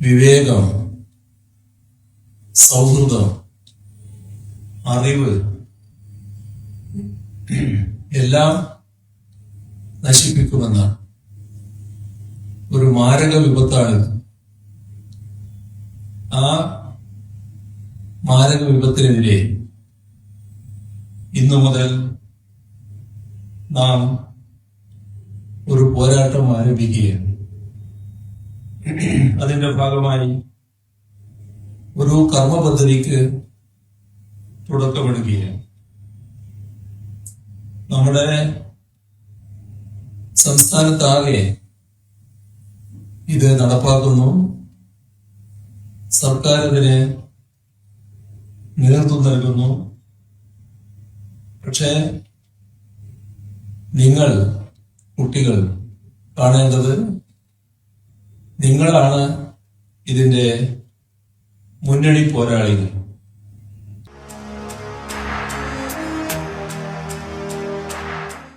വിവേകം സൗഹൃദം അറിവ് എല്ലാം നശിപ്പിക്കുമെന്നാണ് ഒരു മാരക വിപത്താണ് ആ മാരക വിപത്തിനെതിരെ ഇന്നു മുതൽ നാം ഒരു പോരാട്ടം ആരംഭിക്കുകയാണ്. അതിന്റെ ഭാഗമായി ഒരു കർമ്മ പദ്ധതിക്ക് തുടക്കമിടുകയാണ്. നമ്മുടെ സംസ്ഥാനത്താകെ ഇത് നടപ്പാക്കുന്നു. സർക്കാർ ഇതിന് നേതൃത്വം നൽകുന്നു. പക്ഷേ നിങ്ങൾ കുട്ടികൾ കാണേണ്ടത് നിങ്ങളാണ് ഇതിന്റെ മുന്നണി പോരാളികൾ.